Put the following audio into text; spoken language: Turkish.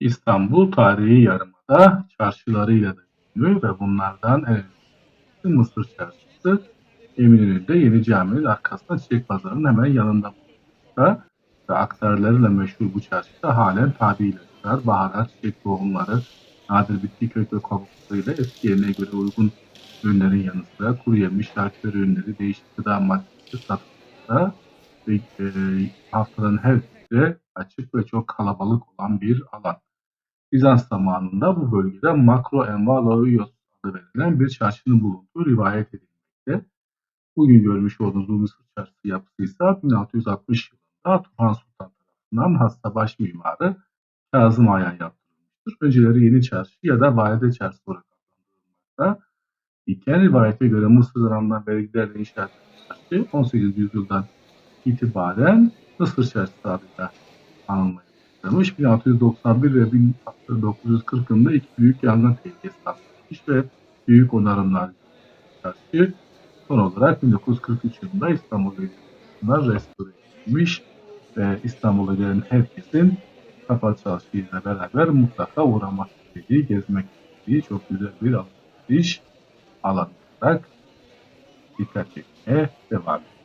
İstanbul tarihi yarımada çarşılarıyla da ünlü ve bunlardan en önemlisi Mısır Çarşısı. Eminönü'nde Yeni Cami'nin arkasında Çiçek Pazarı'nın hemen yanında bulunmakta ve aktarlarıyla meşhur bu çarşıda halen tabi ilaçlar, baharat, çiçek tohumları, nadir bitki kök ve kabuklarıyla eski yerine göre uygun ürünlerin yanı sıra kuru yemiş, şarkı ürünleri, değişik gıda maddesi satılmakta ve e, haftanın her günü açık ve çok kalabalık olan bir alan. Bizans zamanında bu bölgede Makro Envaloios adı verilen bir çarşının bulunduğu rivayet edilmekte. Bugün görmüş olduğunuz bu Mısır çarşısı yapısı ise 1660 yılında Turhan Sultan tarafından hasta baş mimarı Kazım Ayan yaptırılmıştır. Önceleri Yeni Çarşı ya da Valide Çarşısı olarak adlandırılmakta. İlken rivayete göre Mısır'dan alınan vergilerle inşa edilen çarşı 18. yüzyıldan itibaren Mısır Çarşısı adıyla anılmaya başlamış. 1691 ve 1940 yılında iki büyük yangın tehlikesi atlatmış ve büyük onarımlar çarşı son olarak 1943 yılında İstanbul Belediyesi'nden restore edilmiş ve İstanbul'a gelen herkesin Kapalı Çarşı ile beraber mutlaka uğramak istediği, gezmek istediği çok güzel bir alışveriş alanı olarak dikkat çekmeye devam ediyor.